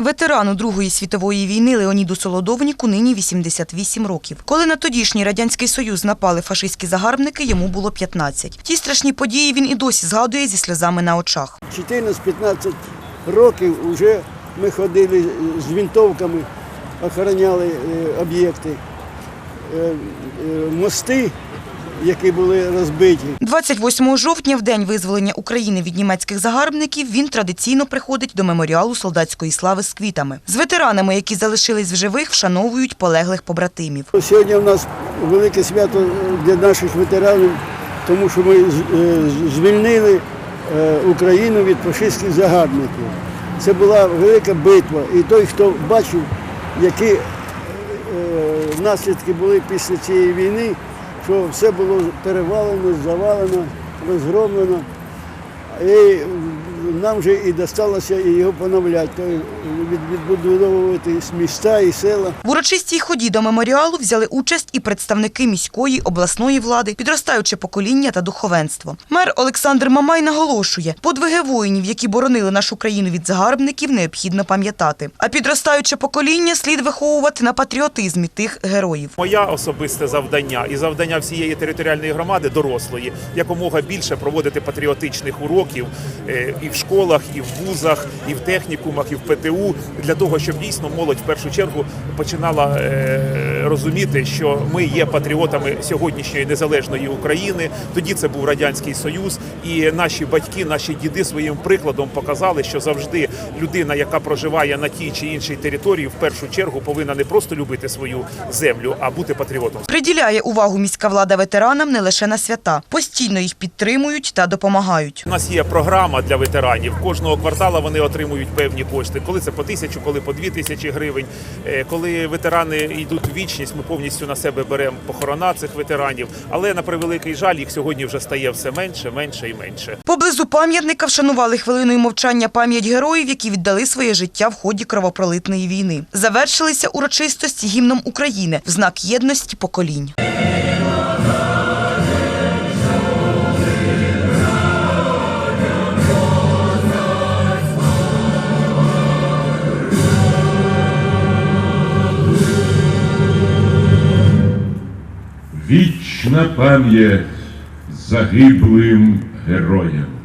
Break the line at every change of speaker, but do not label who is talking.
Ветерану Другої світової війни Леоніду Солодовніку нині 88 років. Коли на тодішній Радянський Союз напали фашистські загарбники, йому було 15. Ті страшні події він і досі згадує зі сльозами на очах.
14-15 років вже ми ходили з винтовками, охороняли е, об'єкти, Е, е, мости, які були розбиті.
28 жовтня, в день визволення України від німецьких загарбників, він традиційно приходить до меморіалу солдатської слави з квітами. З ветеранами, які залишились в живих, вшановують полеглих побратимів.
Сьогодні в нас велике свято для наших ветеранів, тому що ми е, звільнили е, Україну від фашистських загарбників. Це була велика битва. І той, хто бачив, які е, наслідки були після цієї війни, що все було перевалено, завалено, розгромлено. І нам вже і досталося і його поновляти, відбудовувати міста і села.
В урочистій ході до меморіалу взяли участь і представники міської, обласної влади, підростаюче покоління та духовенство. Мер Олександр Мамай наголошує, подвиги воїнів, які боронили нашу країну від загарбників, необхідно пам'ятати. А підростаюче покоління слід виховувати на патріотизмі тих героїв.
Моя особисте завдання і завдання всієї територіальної громади дорослої якомога більше проводити патріотичних уроків е, і в школах, і в вузах, і в технікумах, і в ПТУ для того, щоб дійсно молодь в першу чергу починала е, розуміти, що ми є патріотами сьогоднішньої незалежної України. Тоді це був радянський союз, і наші батьки, наші діди своїм прикладом показали, що завжди людина, яка проживає на тій чи іншій території, в першу чергу повинна не просто любити свою землю, а бути патріотом.
Приділяє увагу міська влада ветеранам не лише на свята. Постійно їх підтримують та допомагають.
У нас є програма для ветеранів. Кожного квартала вони отримують певні кошти. Коли це по тисячу, коли по дві тисячі гривень. Е, Коли ветерани йдуть у вічність, ми повністю на себе беремо похорона цих ветеранів. Але на превеликий жаль, їх сьогодні вже стає все менше, менше і менше.
Поблизу пам'ятника вшанували хвилиною мовчання пам'ять героїв, які віддали своє життя в ході кровопролитної війни. Завершилися урочистості гімном України в знак єдності поколінь.
Вічна пам'ять загиблим героям.